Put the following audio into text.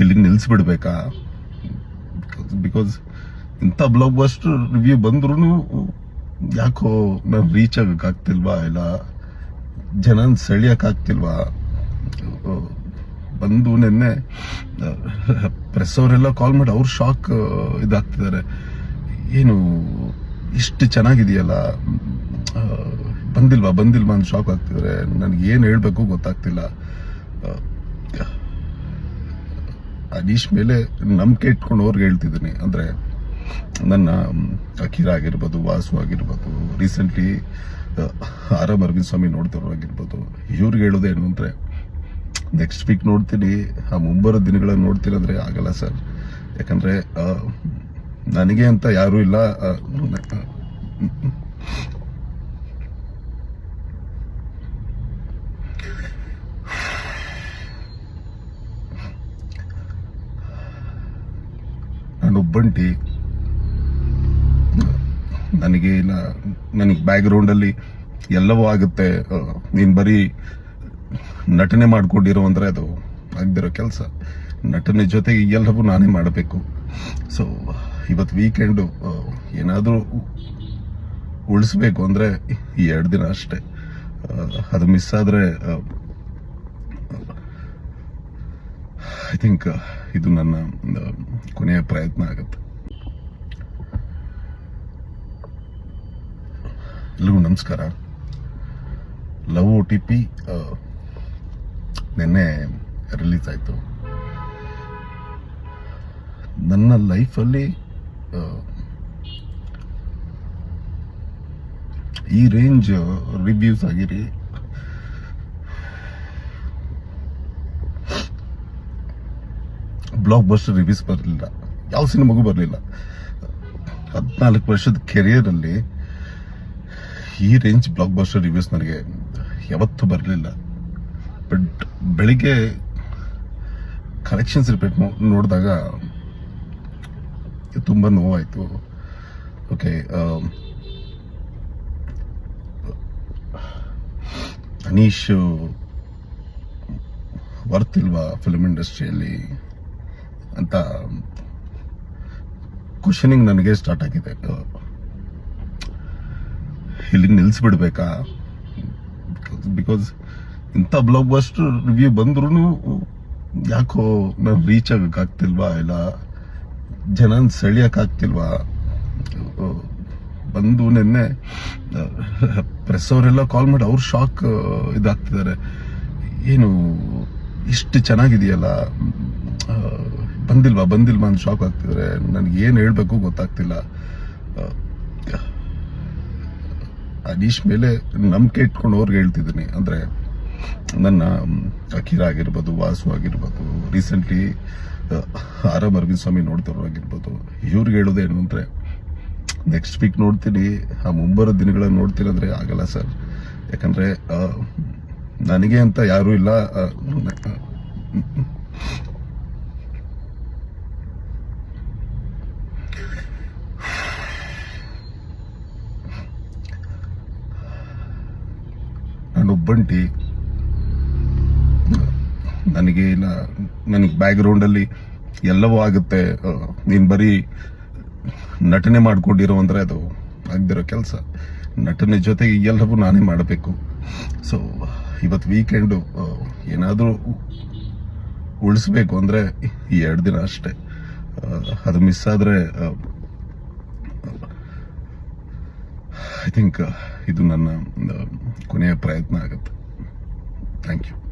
ಇಲ್ಲಿ ನಿಲ್ಲಿಸ್ಬಿಡ್ಬೇಕಾ ಬಿಕಾಸ್ ಇಂಥ ಬ್ಲಾಗ್ ಬಸ್ಟರ್ ರಿವ್ಯೂ ಬಂದ್ರೂ ಯಾಕೋ ನಾನು ರೀಚ್ ಆಗಕ್ಕಾಗ್ತಿಲ್ವಾ ಇಲ್ಲ ಜನ ಸೆಳಿಯೋಕ್ಕಾಗ್ತಿಲ್ವಾ ಬಂದು ನಿನ್ನೆ ಪ್ರೆಸ್ ಅವರೆಲ್ಲ ಕಾಲ್ ಮಾಡಿ ಅವ್ರು ಶಾಕ್ ಇದಾಗ್ತಿದ್ದಾರೆ. ಏನು, ಇಷ್ಟು ಚೆನ್ನಾಗಿದೆಯಲ್ಲ? ಬಂದಿಲ್ವಾ ಬಂದಿಲ್ವಾ ಅಂತ ಶಾಕ್ ಆಗ್ತಿದ್ದಾರೆ. ನನಗೆ ಏನು ಹೇಳಬೇಕು ಗೊತ್ತಾಗ್ತಿಲ್ಲ. ಅನೀಶ್ ಮೇಲೆ ನಂಬಿಕೆ ಇಟ್ಕೊಂಡು ಅವ್ರಿಗೆ ಹೇಳ್ತಿದ್ದೀನಿ. ಅಂದರೆ ನನ್ನ ಅಖಿರ ಆಗಿರ್ಬೋದು, ವಾಸು ಆಗಿರ್ಬೋದು recently R M Aravind Swami ನೋಡ್ತಿರೋ ಆಗಿರ್ಬೋದು, ಇವ್ರಿಗೆ ಹೇಳೋದೇನು ಅಂದರೆ ನೆಕ್ಸ್ಟ್ ವೀಕ್ ನೋಡ್ತೀನಿ, ಆ ಮುಂಬರೋ ದಿನಗಳನ್ನು ನೋಡ್ತೀನಿ ಅಂದರೆ ಆಗಲ್ಲ ಸರ್. ಯಾಕಂದರೆ ನನಗೆ ಅಂತ ಯಾರೂ ಇಲ್ಲ ಒಬ್ಬಂಟಿ ನನಗೆ ನನಗೆ ಬ್ಯಾಕ್ಗ್ರೌಂಡಲ್ಲಿ ಎಲ್ಲವೂ ಆಗುತ್ತೆ. ನೀನು ಬರೀ ನಟನೆ ಮಾಡ್ಕೊಂಡಿರೋ ಅಂದರೆ ಅದು ಆಗದಿರೋ ಕೆಲಸ. ನಟನೆ ಜೊತೆಗೆ ಎಲ್ಲವೂ ನಾನೇ ಮಾಡಬೇಕು. ಸೊ ಇವತ್ತು ವೀಕೆಂಡು ಏನಾದರೂ ಉಳಿಸ್ಬೇಕು ಅಂದರೆ ಈ ಎರಡು ದಿನ ಅಷ್ಟೇ. ಅದು ಮಿಸ್ ಆದರೆ ಐ ಥಿಂಕ್ ಇದು ನನ್ನ, ಒಂದು ಕೊನೆಯ ಪ್ರಯತ್ನ ಆಗುತ್ತೆ. ಎಲ್ಲರಿಗೂ ನಮಸ್ಕಾರ. ಲವ್ ಓ ಟಿ ಪಿ ನಿನ್ನೆ ರಿಲೀಸ್ ಆಯಿತು. ನನ್ನ ಲೈಫಲ್ಲಿ ಈ ರೇಂಜ್ ರಿವ್ಯೂಸ್ ಆಗಿರಿ ಬ್ಲಾಕ್ ಬಸ್ಟರ್ ರಿವ್ಯೂಸ್ ಬರಲಿಲ್ಲ. ಯಾವ ಸಿನಿಮಾಗೂ ಬರಲಿಲ್ಲ. ಹದಿನಾಲ್ಕು ವರ್ಷದ ಕೆರಿಯರಲ್ಲಿ ಈ ರೇಂಜ್ ಬ್ಲಾಕ್ ಬಸ್ಟರ್ ರಿವ್ಯೂಸ್ ನನಗೆ ಯಾವತ್ತೂ ಬರಲಿಲ್ಲ. ಬಟ್ ಬೆಳಿಗ್ಗೆ ಕಲೆಕ್ಷನ್ಸ್ ರಿಪೀಟ್ ನೋಡಿದಾಗ ತುಂಬ ನೋವಾಯಿತು. ಓಕೆ ಅನೀಶ್ ವರ್ತಿಲ್ವಾ ಫಿಲ್ಮ್ ಇಂಡಸ್ಟ್ರಿಯಲ್ಲಿ ಅಂತ ಕ್ವಶನಿಂಗ್ ನನಗೆ ಸ್ಟಾರ್ಟ್ ಆಗಿದೆ. ಇಲ್ಲಿ ನಿಲ್ಲಿಸ್ಬಿಡ್ಬೇಕಾ ಬಿಕಾಸ್ ಇಂಥ ಬ್ಲಾಗ್ ಬಸ್ಟ್ ರಿವ್ಯೂ ಬಂದ್ರೂ ಯಾಕೋ ನಾನು ರೀಚ್ ಆಗಕ್ಕಾಗ್ತಿಲ್ವಾ ಇಲ್ಲ? ಜನ ಸೆಳೆಯೋಕ್ಕಾಗ್ತಿಲ್ವಾ ಬಂದು ನಿನ್ನೆ ಪ್ರೆಸ್ ಅವರೆಲ್ಲ ಕಾಲ್ ಮಾಡಿ ಅವ್ರು ಶಾಕ್ ಇದಾಗ್ತಿದ್ದಾರೆ. ಏನು, ಇಷ್ಟು ಚೆನ್ನಾಗಿದೆಯಲ್ಲ? ಬಂದಿಲ್ವಾ? ಬಂದಿಲ್ವಾ ಅಂತ ಶಾಕ್ ಆಗ್ತಿದ್ರೆ ನನಗೆ ಏನು ಹೇಳಬೇಕು ಗೊತ್ತಾಗ್ತಿಲ್ಲ. ಅನೀಶ್ ಮೇಲೆ ನಂಬಿಕೆ ಇಟ್ಕೊಂಡು ಅವ್ರಿಗೆ ಹೇಳ್ತಿದ್ದೀನಿ. ಅಂದರೆ ನನ್ನ ಅಖಿರ ಆಗಿರ್ಬೋದು, ವಾಸು ಆಗಿರ್ಬೋದು recently R M Aravind Swami ನೋಡ್ತಿರೋರಾಗಿರ್ಬೋದು ಇವ್ರಿಗೆ ಹೇಳೋದೇನು ಅಂದರೆ ನೆಕ್ಸ್ಟ್ ವೀಕ್ ನೋಡ್ತೀನಿ, ಆ, ಮುಂಬರೋ ದಿನಗಳನ್ನು ನೋಡ್ತೀನಿ ಅಂದರೆ ಆಗಲ್ಲ ಸರ್. ಯಾಕಂದರೆ ನನಗೆ ಅಂತ ಯಾರೂ ಇಲ್ಲ ಒಬ್ಬಂಟಿ ನನಗೆ ನನಗೆ ಬ್ಯಾಕ್ಗ್ರೌಂಡಲ್ಲಿ ಎಲ್ಲವೂ ಆಗುತ್ತೆ. ನೀನು ಬರೀ ನಟನೆ ಮಾಡಿಕೊಂಡಿರೋ ಅಂದರೆ ಅದು ಆಗದಿರೋ ಕೆಲಸ. ನಟನೆ ಜೊತೆಗೆ ಎಲ್ಲವೂ ನಾನೇ ಮಾಡಬೇಕು. ಸೊ ಇವತ್ತು ವೀಕೆಂಡು ಏನಾದರೂ ಉಳಿಸ್ಬೇಕು ಅಂದ್ರೆ ಎರಡು ದಿನ ಅಷ್ಟೇ. ಅದು ಮಿಸ್ ಆದ್ರೆ ಐ ಥಿಂಕ್ ಇದು ನನ್ನ ಒಂದು ಕೊನೆಯ ಪ್ರಯತ್ನ ಆಗುತ್ತೆ. Thank you